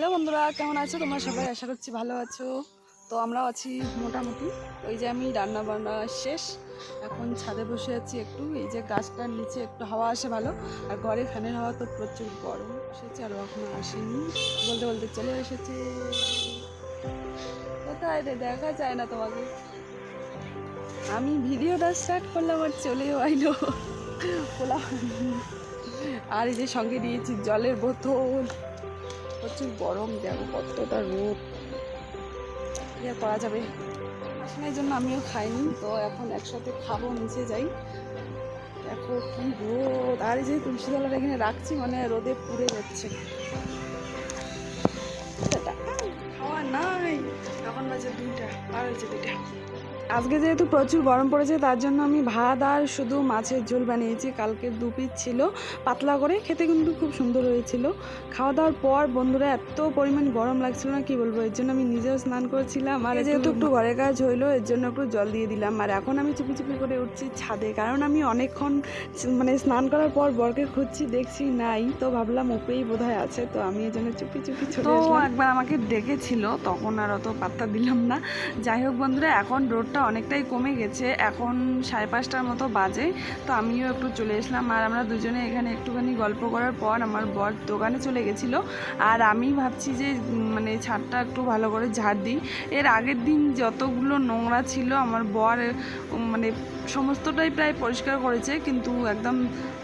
Hello বন্ধুরা, কেমন আছো? তোমরা সবাই আশা করছি ভালো আছো। তো আমরাও আছি মোটামুটি। ওই যে আমি রান্না বান্না শেষ। এখন ছাদে বসে আছি একটু। এই যে গাছটার নিচে একটু হাওয়া আসে ভালো। আর ঘরে ফ্যানের হাওয়া তো প্রচুর গরম। এসেছে আর এখনও আসেনি। বলতে বলতে চলে এসেছে। কোথায় রে? দেখা যায় না তোমাকে। আমি ভিডিওটা স্টার্ট করলাম আর চলেও আইলো। খোলা আর এই যে সঙ্গে নিয়েছি জলের বোতল। প্রচুর গরম দেখো কতটা রোদ। আর করা যাবে। আসনের জন্য আমিও খাইনি, তো এখন একসাথে খাব, নিচে যাই। দেখো কি রোদ। আর যে তুলসী তলার এখানে রাখছি মানে রোদে পুড়ে যাচ্ছে। খাওয়া নাই। তখন বাজে দুইটা আর হয়েছে দুইটা। আজকে যেহেতু প্রচুর গরম পড়েছে তার জন্য আমি ভাত আর শুধু মাছের ঝোল বানিয়েছি। কালকে দু পিস ছিল পাতলা করে। খেতে কিন্তু খুব সুন্দর হয়েছিল। খাওয়া দাওয়ার পর বন্ধুরা এত পরিমাণ গরম লাগছিল না কি বলব? এর জন্য আমি নিজেও স্নান করেছিলাম আর যেহেতু একটু ঘরের কাজ হইল এর জন্য একটু জল দিয়ে দিলাম। আর এখন আমি চুপি চুপি করে উঠছি ছাদে কারণ আমি অনেকক্ষণ মানে স্নান করার পর বরকে খুঁজছি দেখছি নাই। তো ভাবলাম ওপরেই বোধহয় আছে তো আমি এই জন্য চুপি চুপি তো একবার আমাকে ডেকেছিল তখন আর অত পাত্তা দিলাম না। যাই হোক বন্ধুরা এখন রোডটা অনেকটাই কমে গেছে। এখন সাড়ে পাঁচটার মতো বাজে। তো আমিও একটু চলে এসলাম। আর আমরা দুজনে এখানে একটুখানি গল্প করার পর আমার বর দোকানে চলে গেছিল। আর আমি ভাবছি যে মানে ছাদটা একটু ভালো করে ঝাড় দিই। এর আগের দিন যতগুলো নোংরা ছিল, আমার বর মানে সমস্তটাই প্রায় পরিষ্কার করেছে। কিন্তু একদম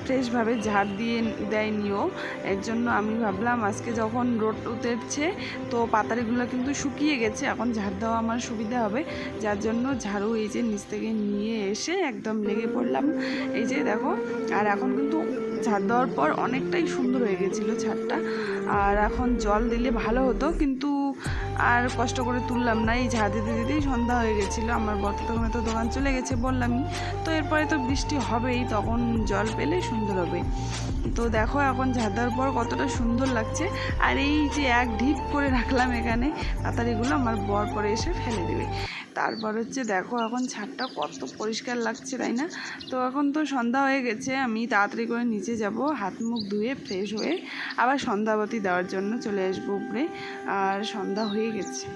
ফ্রেশভাবে ঝাড় দিয়ে দেয়নিও এর জন্য আমি ভাবলাম, আজকে যখন রোদ উতেরছে তো পাতারিগুলো কিন্তু শুকিয়ে গেছে। এখন ঝাড় দেওয়া আমার সুবিধা হবে। যার জন্য ঝাড়ু এই যে নিচ থেকে নিয়ে এসে একদম লেগে পড়লাম। এই যে দেখো, আর এখন কিন্তু ঝাড় দেওয়ার পর অনেকটাই সুন্দর হয়ে গেছিল ছাদটা আর এখন জল দিলে ভালো হতো, কিন্তু আর কষ্ট করে তুললাম না। এই ঝাড় দিতে দিতেই সন্ধ্যা হয়ে গেছিল। আমার বর্ত তখন তো দোকান চলে গেছে বললামই তো এরপরে তো বৃষ্টি হবেই, তখন জল পেলে সুন্দর হবে। তো দেখো এখন ঝাড় দেওয়ার পর কতটা সুন্দর লাগছে। আর এই যে এক ঢিপ করে রাখলাম এখানে পাতারিগুলো আমার বর পরে এসে ফেলে দেবে। তারপর হচ্ছে দেখো এখন ছাদটা কত পরিষ্কার লাগছে, তাই না? তো এখন তো সন্ধ্যা হয়ে গেছে, আমি তাড়াতাড়ি করে নিচে যাব, হাত মুখ ধুয়ে ফ্রেশ হয়ে আবার সন্ধ্যাবাতি দেওয়ার জন্য চলে আসব উপরে, আর সন্ধ্যা হয়ে গেছে।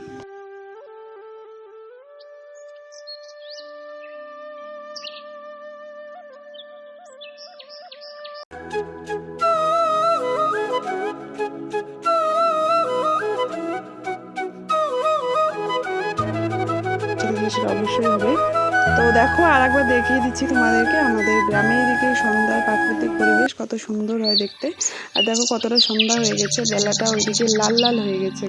জিনিসের অবশ্যই হবে। তো দেখো আর একবার দেখিয়ে দিচ্ছি তোমাদেরকে আমাদের গ্রামের দিকে সন্ধ্যার প্রাকৃতিক পরিবেশ কত সুন্দর হয় দেখতে। আর দেখো কতটা সন্ধ্যা হয়ে গেছে, বেলাটা ওইদিকে লাল লাল হয়ে গেছে।